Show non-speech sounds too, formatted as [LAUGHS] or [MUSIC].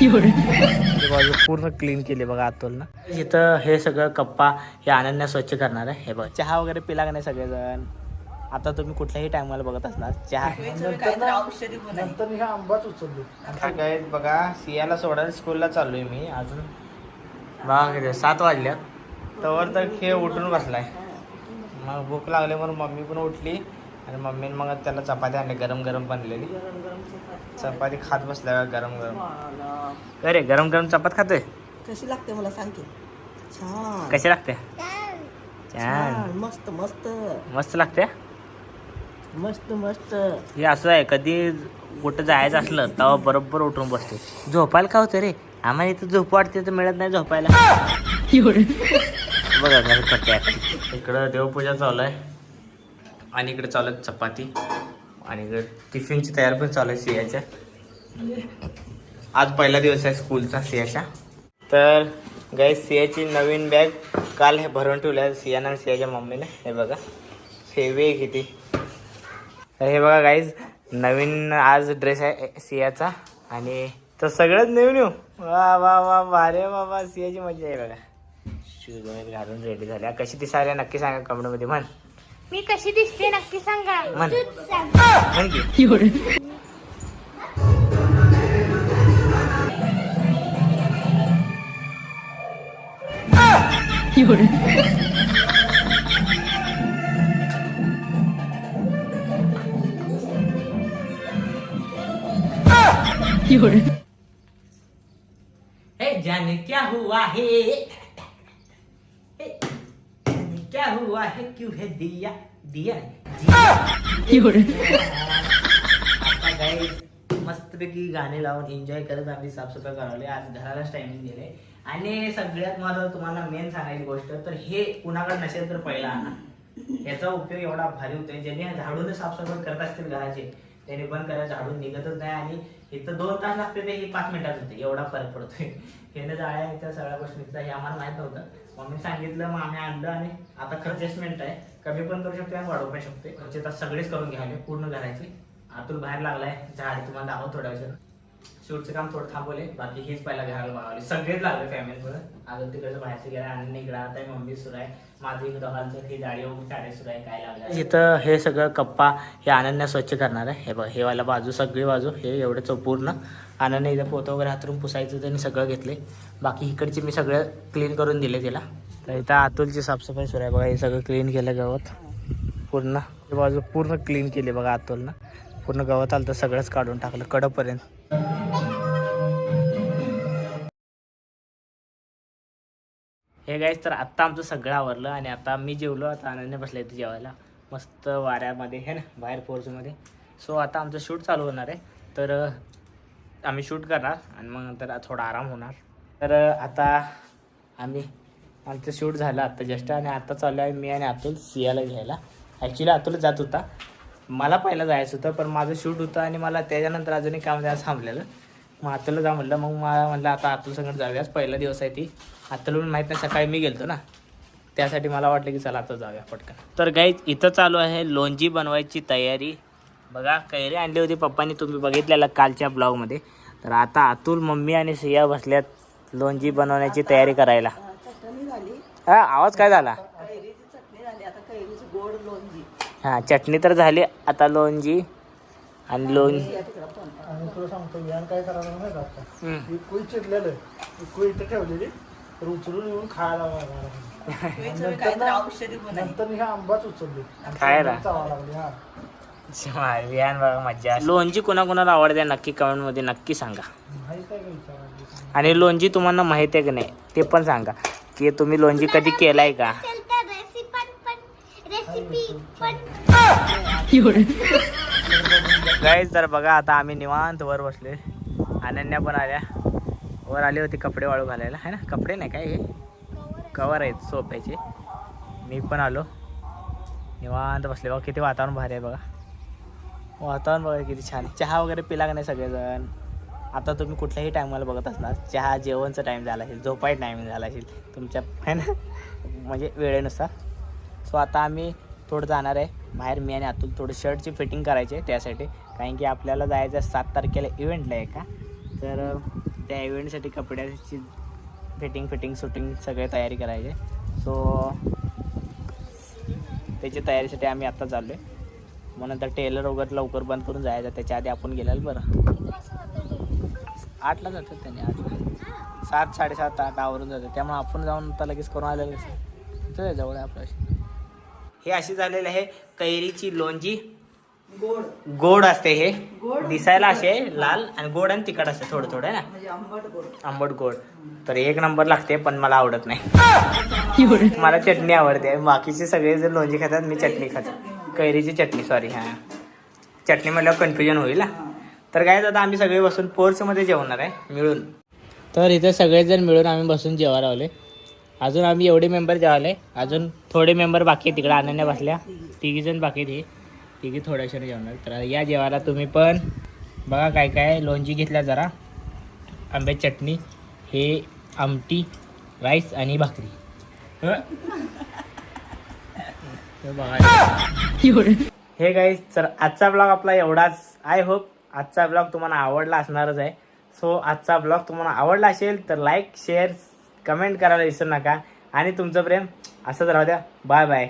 ही बाजू पूर्ण क्लीन केली बघा आतून ना. इथं हे सगळं कप्पा हे अनन्या स्वच्छ करणार आहे. हे बघ चहा वगैरे पिला का नाही सगळेजण? आता तुम्ही कुठल्याही टायमाला बघत असणार चहा. हा आंबाच उचललो काय बघा सियाला सोडायला स्कूलला चाललोय मी अजून. बघा सात वाजल्यात. तवर तर खेळ उठून बसलाय. मग भूक लागली म्हणून मम्मी पण उठली. आणि मम्मीने मग त्याला चपाती आणली गरम गरम बनलेली. चपाती. खात बसल्या गरम गरम. अरे गरम गरम चपात खातोय? कशी लागते मला सांग की. छान. कशी लागते? छान. छान. मस्त मस्त. मस्त लागते? मस्त मस्त. हे असं आहे कधी कुठं जायचं असलं तेव्हा बरोबर उठून बसते. झोपायला का होतं रे? आम्हाला इथं झोप वाटते तर मिळत नाही झोपायला. बघा करते. इकडं देवपूजा चालू आहे. आणि इकडे चालू आहे चपाती. आणि इकडे टिफिनची तयार पण चालू आहे सियाच्या. आज पहिला दिवस आहे स्कूलचा सियाच्या. तर गाय सियाची नवीन बॅग काल हे भरून ठेवलं आहे सियानं आणि सियाच्या मम्मीने. हे बघा हेवी आहे किती तर हे बघा गाईज नवीन आज ड्रेस आहे सियाचा. आणि तर सगळंच नवीन येऊ वा वा वा भारे बाबा सियाची मजा आहे बघा. शूज वगैरे घालून रेडी झाल्या कशी दिसायला नक्की सांगा कमेंटमध्ये म्हण. मी कशी दिसते नक्की सांगा. म्हण. की. हे जाने क्या हुआ है? क्या हुआ है क्यों है दिया दिया मस्तपैकी गाणे लावून एन्जॉय करत आम्ही साफसफाई करावली आज घरालाच टायमिंग दिले आणि सगळ्यात महत्वाचं तुम्हाला मेन सांगायची गोष्ट तर हे कुणाकडे नसेल तर पहिला आणा. याचा उपयोग एवढा भारी होतोय. ज्यांनी झाडून साफसफाई करत असतील घराचे त्याने पण करायला झाडून निघतच नाही आणि इथं दोन तास लागते ते हे पाच मिनिटात होते. एवढा फरक पडतोय. हे जाळ्या ह्याच्या सगळ्या गोष्टीचा हे आम्हाला माहीत नव्हतं. मम्मी सांगितलं मग आम्ही आणलं आणि आता खर्चेसमेंट आहे. कमी पण करू शकतो आणि वाढवू पण शकते म्हणजे खर्च आता सगळेच करून घ्यावे पूर्ण घराची. आतून बाहेर लागलाय. झाड तुम्हाला दाखव थोड्या वेळ शूटचं काम थोडं थांबवले बाकी हेच पहिला घराला बघावले सगळेच लागले फॅमिली अजून तिकडचं बाहेरचं गेलं आणि इकडं आता मम्मी सुरू आहे. माझी दोघांचं हे जाळी वगैरे काढायला सुरू आहे. काय लागलं? इथं हे सगळं कप्पा हे अनन्या स्वच्छ करणार आहे. हे बघ हे वाला बाजू सगळी बाजू हे एवढं पूर्ण. अनन्या इथं पोतं वगैरे हातरून पुसायचं त्यांनी सगळं घेतले बाकी इकडचे मी सगळं क्लीन करून दिले तिला. तर इथं आतुलची साफसफाई सुरू आहे बघा. हे सगळं क्लीन केलं गवत. पूर्ण. बाजू पूर्ण क्लीन केली बघा आतुलनं. पूर्ण गवत आलं तर सगळंच काढून टाकलं कडपर्यंत. हे गाईस तर आत्ता आमचं सगळं आवरलं आणि आता मी जेवलो आता आनंदने बसले इथे जेवायला. मस्त वाऱ्यामध्ये हे ना बाहेर फोर्समध्ये सो आता आमचं शूट चालू होणार आहे. तर आम्ही शूट करणार आणि मग नंतर थोडा आराम होणार. तर आता आम्ही आमचं शूट झालं आत्ता जस्ट आणि आता चालू आहे मी आणि अतुल सियाला घ्यायला. ॲक्च्युली अतुल जात होता. मला पहिला जायचं होतं पण माझं शूट होतं आणि मला त्याच्यानंतर अजूनही काम द्यायला थांबलेलं. मग अतुलला जा म्हटलं मग मला म्हटलं आता अतुल संगत जाऊयाच पहिला दिवस आहे ती. अतुल पण माहीत नाही सकाळी मी गेलतो ना. त्यासाठी मला वाटलं की चला आता जाऊया पटकन. तर गाईज इथं चालू आहे लोणजी बनवायची तयारी. बघा कैरी आणली होती पप्पांनी तुम्ही बघितलेलं कालच्या ब्लॉगमध्ये तर आता अतुल मम्मी आणि सिया बसल्यात लोणजी बनवण्याची तयारी करायला. हा आवाज काय झाला कैरीची चटणी झाली आता कैरीची गोड लोणजी हां चटणी तर झाली. आता लोणजी आणि लोण. या तिकडं पण आणि तुला सांगतो यान काय करायला माहिती का आता? हम्म. ही कुई चिरलेलं ही कुई इथं ठेवलेली तर उचलून येऊन खायला लागला [LAUGHS] काहीतरी औषधी बनवली. नंतर मी हा आंबाच उचलली. आणि खायला? चावा लागली हा. विहान बघा मज्जा. [LAUGHS] लोणजी कोणाकोणाला आवडते नक्की कमेंटमध्ये नक्की सांगा. माहीत आहे का विचारायला? आणि लोणजी तुम्हाला माहिती आहे की नाही ते पण सांगा. की तुम्ही लोणजी कधी केलाय का असेल तर रेसिपी पण रेसिपी पण गाईज तर बघा आता आम्ही निवांत वर बसले अनन्या पण आल्या. वर आली होती कपडे वाळू घालायला. है ना? कपडे नाही काय हे? कवर आहेत सोप्याचे. मी पण आलो. निवांत बसले. बघा किती वातावरण भारी आहे बघा. वातावरण बघा किती छान चहा वगैरे पिला का नाही सगळेजण? आता तुम्ही कुठल्याही टायमाला बघत असणार. चहा जेवणचा टाईम झाला असेल झोपाय टाईम झाला असेल तुमच्या है ना? म्हणजे वेळेनुसार. सो आता आम्ही थोडं जाणार आहे. बाहेर मी आणि अतुल थोडं शर्टची फिटिंग करायची आहे त्यासाठी. कारण की आपल्याला जायचं आहे सात तारखेला इव्हेंटला आहे का तर त्या इव्हेंटसाठी कपड्याची फिटिंग फिटिंग शूटिंग सगळे तयारी करायचे. सो त्याची तयारीसाठी आम्ही आत्ता चाललो आहे मग नंतर टेलर वगैरे लवकर बंद करून जायचं त्याच्या आधी आपण गेलेलं बरं. आठला जातात त्याने आठला. सात साडेसात आठ आवरून जातात. त्यामुळे आपण जाऊन आता लगेच करून आलेलं कसं इथं जवळ आहे आपल्याशी. हे अशी झालेली आहे. कैरीची लोणची गोड. गोड असते हे. गोड? दिसायला असे लाल आणि गोड आणि तिखट असते थोडं थोडं है ना? म्हणजे आंबट गोड. आंबट गोड. तर एक नंबर लागते पण मला आवडत नाही. [LAUGHS] मला चटणी आवडते. बाकीचे सगळे जर लोणची खातात मी चटणी खातो. कैरीची चटणी सॉरी हा. चटणी म्हटल्यावर कन्फ्युजन होईल हा. तर काय आता आम्ही सगळे बसून पोर्चमध्ये जेवणार आहे मिळून. तर इथे सगळेजण मिळून आम्ही बसून जेवा लावले अजून आम्ही एवढे मेंबर जेवाले अजून थोडे मेंबर बाकी आहे तिकडे अनन्या बसल्या. तिघी जण बाकी आहेत हे. तिघी थोड्याशाने जेवणार. तर या जेवायला तुम्ही पण बघा काय काय लोणची घेतल्या जरा. आंब्याची चटणी हे आमटी राईस आणि भाकरी. हं? हे हे गाईज तर आजचा ब्लॉग आपला एवढाच. आय होप आजचा ब्लॉग तुम्हाला आवडला असणारच आहे. सो आजचा ब्लॉग तुम्हाला आवडला असेल तर लाईक शेअर कमेंट करायला विसरू नका. आणि तुमचं प्रेम असंच राहू द्या. Bye bye.